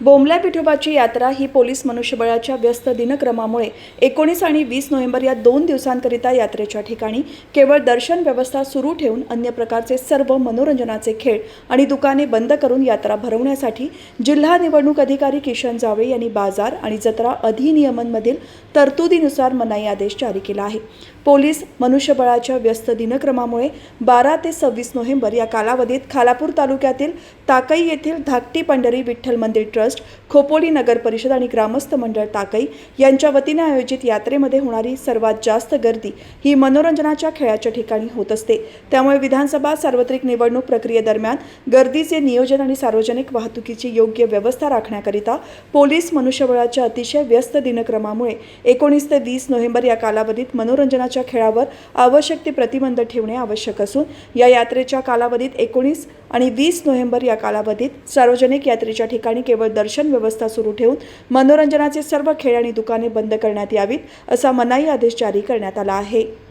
बोंबल्या पिठोबाची यात्रा ही पोलीस मनुष्यबळाच्या व्यस्त दिनक्रमामुळे एकोणीस आणि वीस नोव्हेंबर या दोन दिवसांकरिता यात्रेच्या ठिकाणी केवळ दर्शन व्यवस्था सुरू ठेवून अन्य प्रकारचे सर्व मनोरंजनाचे खेळ आणि दुकाने बंद करून यात्रा भरवण्यासाठी जिल्हा निवडणूक अधिकारी किशन जावळे यांनी बाजार आणि जत्रा अधिनियमांमधील तरतुदीनुसार मनाई आदेश जारी केला आहे. पोलीस मनुष्यबळाच्या व्यस्त दिनक्रमामुळे बारा ते सव्वीस नोव्हेंबर या कालावधीत खालापूर तालुक्यातील ताकई येथील धाकटी पंढरी विठ्ठल मंदिर ट्रस्ट ट्रस्ट खोपोली नगर परिषद आणि ग्रामस्थ मंडळ ताकई यांच्या वतीने आयोजित यात्रेमध्ये होणारी सर्वात जास्त गर्दी ही मनोरंजनाच्या खेळाच्या ठिकाणी होत असते. त्यामुळे विधानसभा सार्वत्रिक निवडणूक प्रक्रियेदरम्यान गर्दीचे नियोजन आणि सार्वजनिक वाहतुकीची योग्य व्यवस्था राखण्याकरिता पोलीस मनुष्यबळाच्या अतिशय व्यस्त दिनक्रमामुळे एकोणीस ते वीस नोव्हेंबर या कालावधीत मनोरंजनाच्या खेळावर आवश्यक ते प्रतिबंध ठेवणे आवश्यक असून या यात्रेच्या कालावधीत एकोणीस आणि वीस नोव्हेंबर या कालावधीत सार्वजनिक यात्रेच्या ठिकाणी केवळ दर्शन व्यवस्था सुरू ठेवून मनोरंजनाचे सर्व खेळ आणि दुकाने बंद करण्यात यावीत असा मनाई आदेश जारी करण्यात आला आहे.